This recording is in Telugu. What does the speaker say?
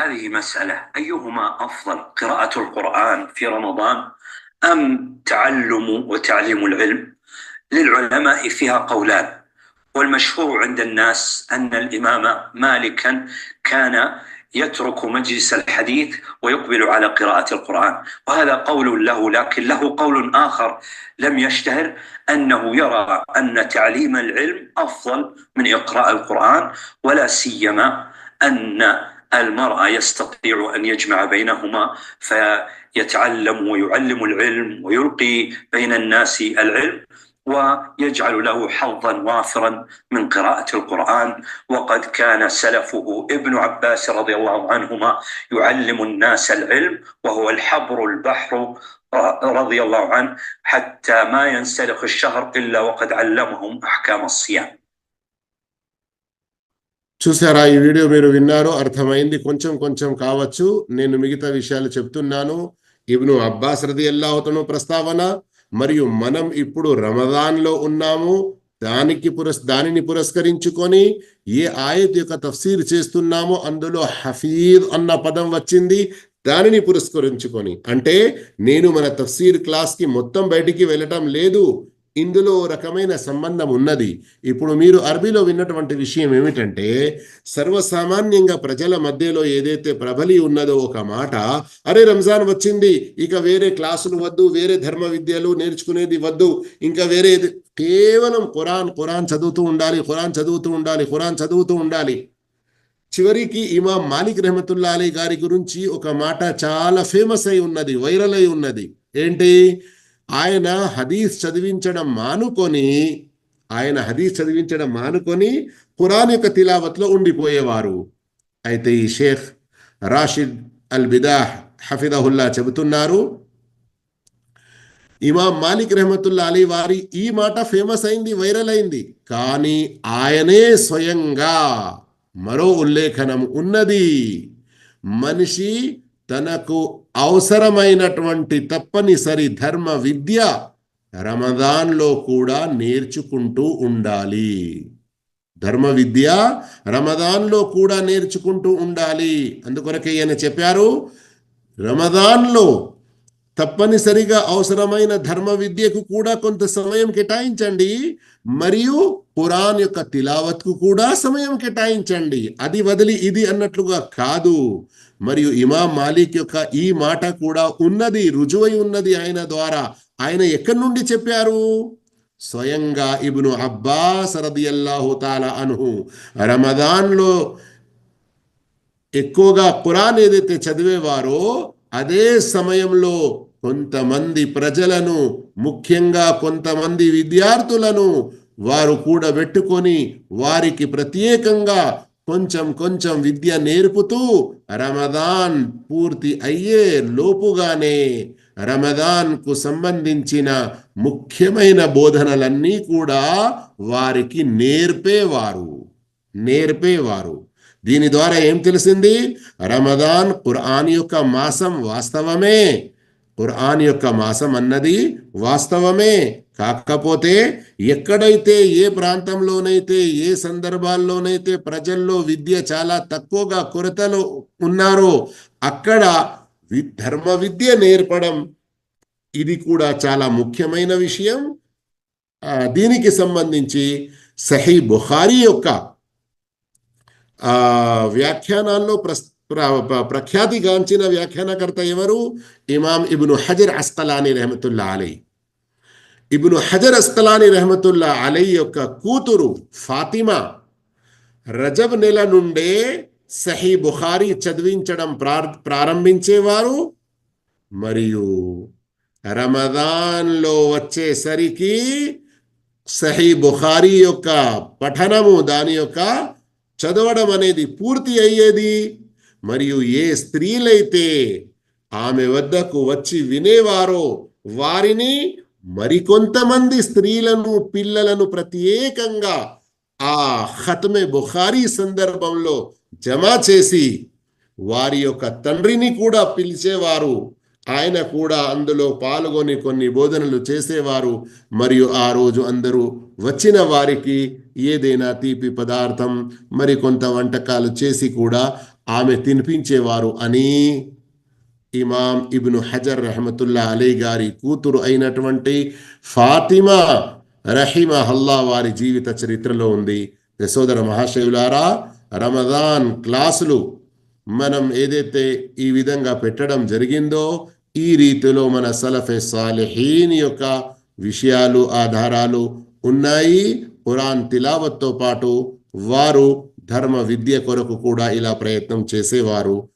هذه مسألة أيهما أفضل قراءة القرآن في رمضان أم تعلم وتعليم العلم؟ للعلماء فيها قولان والمشهور عند الناس أن الإمام مالكا كان يترك مجلس الحديث ويقبل على قراءة القرآن وهذا قول له لكن له قول آخر لم يشتهر أنه يرى أن تعليم العلم أفضل من إقراء القرآن ولا سيما أن المرأة يستطيع أن يجمع بينهما فيتعلم ويعلم العلم ويلقي بين الناس العلم ويجعل له حظا وافرا من قراءة القرآن. وقد كان سلفه ابن عباس رضي الله عنهما يعلم الناس العلم وهو الحبر البحر رضي الله عنه حتى ما ينسلخ الشهر إلا وقد علمهم أحكام الصيام. చూసారా ఈ వీడియో మీరు విన్నారు అర్థమైంది. కొంచెం కొంచెం కావచ్చు. నేను మిగతా విషయాలు చెప్తున్నాను. ఇబ్ను అబ్బాస్ రది అల్లాహతను ప్రస్తావన మరియు మనం ఇప్పుడు రమదాన్లో ఉన్నాము. దానికి పురస్ దానిని పురస్కరించుకొని ఏ ఆయత్ యొక్క తఫ్సీర్ చేస్తున్నామో అందులో హఫీద్ అన్న పదం వచ్చింది. దానిని పురస్కరించుకొని. అంటే నేను మన తఫ్సీర్ క్లాస్కి మొత్తం బయటికి వెళ్ళటం లేదు. ఇందులో ఓ రకమైన సంబంధం ఉన్నది. ఇప్పుడు మీరు అరబీలో విన్నటువంటి విషయం ఏమిటంటే సర్వసామాన్యంగా ప్రజల మధ్యలో ఏదైతే ప్రబలి ఉన్నదో ఒక మాట అరే రంజాన్ వచ్చింది ఇక వేరే క్లాసులు వద్దు వేరే ధర్మ విద్యలు నేర్చుకునేది వద్దు ఇంకా వేరే కేవలం ఖురాన్ ఖురాన్ చదువుతూ ఉండాలి ఖురాన్ చదువుతూ ఉండాలి ఖురాన్ చదువుతూ ఉండాలి. చివరికి ఇమాం మాలిక్ రహమతుల్లా అలీ గారి గురించి ఒక మాట చాలా ఫేమస్ అయి ఉన్నది వైరల్ అయి ఉన్నది. ఏంటి? ఆయన హదీస్ చదివించడం మానుకొని ఆయన హదీస్ చదివించడం మానుకొని ఖురాన్ యొక్క తిలావత్లో ఉండిపోయేవారు. అయితే ఈ షేఖ్ రాషిద్ అల్ బిదా హఫిదహుల్లా చెబుతున్నారు ఇమాం మాలిక్ రహమతుల్లా అలీ వారి ఈ మాట ఫేమస్ అయింది వైరల్ అయింది. కానీ ఆయనే స్వయంగా మరో ఉల్లేఖనం ఉన్నది. మనిషి తనకు అవసరమైనటువంటి తప్పనిసరి ధర్మ విద్య రమదాన్లో కూడా నేర్చుకుంటూ ఉండాలి. ధర్మ విద్య రమదాన్లో కూడా నేర్చుకుంటూ ఉండాలి. అందుకొరకే ఈయన చెప్పారు రమదాన్లో తప్పనిసరిగా అవసరమైన ధర్మ విద్యకు కూడా కొంత సమయం కేటాయించండి. మరియు ఖురాన్ యొక్క తిలావత్కు కూడా సమయం కేటాయించండి. అది వదిలి ఇది అన్నట్లుగా కాదు. మరియు ఇమాం మాలిక్ యొక్క ఈ మాట కూడా ఉన్నది రుజువై ఉన్నది ఆయన ద్వారా. ఆయన ఎక్కడి నుండి చెప్పారు? స్వయంగా ఇబ్ను అబ్బాస్ రదియల్లాహు తాలా అనుహు. రమదాన్లో ఎక్కువగా ఖురాన్ ఏదైతే చదివేవారో అదే సమయంలో కొంతమంది ప్రజలను ముఖ్యంగా కొంతమంది విద్యార్థులను వారు కూడబెట్టుకొని వారికి ప్రత్యేకంగా కొంచెం కొంచెం విద్య నేర్పుతూ రమదాన్ పూర్తి అయ్యే లోపుగానే రమదాన్కు సంబంధించిన ముఖ్యమైన బోధనలన్నీ కూడా వారికి నేర్పేవారు. నేర్పేవారు. దీని ద్వారా ఏం తెలిసింది? రమదాన్ ఖురాన్ యొక్క మాసం వాస్తవమే. ఖురాన్ యొక్క మాసం అన్నది వాస్తవమే. కాకపోతే ఎక్కడైతే ఏ ప్రాంతంలోనైతే ఏ సందర్భాల్లోనైతే ప్రజల్లో విద్య చాలా తక్కువగా కొరతలో ఉన్నారో అక్కడ ధర్మ విద్య నేర్పడం ఇది కూడా చాలా ముఖ్యమైన విషయం. దీనికి సంబంధించి సహీ బుహారీ యొక్క వ్యాఖ్యానాల్లో ప్రస్ ప్రఖ్యాతిగాంచిన వ్యాఖ్యానకర్త ఎవరు? ఇమాం ఇబ్ను హజర్ అస్కలాని రహమతుల్లా అలై ఇబ్ను హజర్ అస్తలాని రెహమతుల్లా అలై యొక్క కూతురు ఫాతిమా రజబ్ నెల నుండే సహీ బుఖారీ చదివించడం ప్రారంభించేవారు. మరియు రమదాన్లో వచ్చేసరికి సహీ బుఖారీ యొక్క పఠనము దాని యొక్క చదవడం అనేది పూర్తి అయ్యేది. మరియు ఏ స్త్రీలైతే ఆమె వద్దకు వచ్చి వినేవారో వారిని మరికొంతమంది స్త్రీలను పిల్లలను ప్రత్యేకంగా ఆ ఖత్మే బుఖారీ సందర్భంలో జమ చేసి వారి యొక్క తండ్రిని కూడా పిలిచేవారు. ఆయన కూడా అందులో పాల్గొని కొన్ని బోధనలు చేసేవారు. మరియు ఆ రోజు అందరూ వచ్చిన వారికి ఏదైనా తీపి పదార్థం మరికొంత వంటకాలు చేసి కూడా ఆమె తినిపించేవారు అని ఇమాం ఇబ్ను హజర్ రహమతుల్లా అలీ గారి కూతురు అయినటువంటి ఫాతిమా రహీమ హల్లా వారి జీవిత చరిత్రలో ఉంది. యశోదర మహాశైవులారా రమదాన్ క్లాసులు మనం ఏదైతే ఈ విధంగా పెట్టడం జరిగిందో ఈ రీతిలో మన సలఫె సాలెహీన్ యొక్క విషయాలు ఆధారాలు ఉన్నాయి. ఖురాన్ తిలావత్తో పాటు వారు ధర్మ విద్య కొరకు కూడా ఇలా ప్రయత్నం చేసేవారు.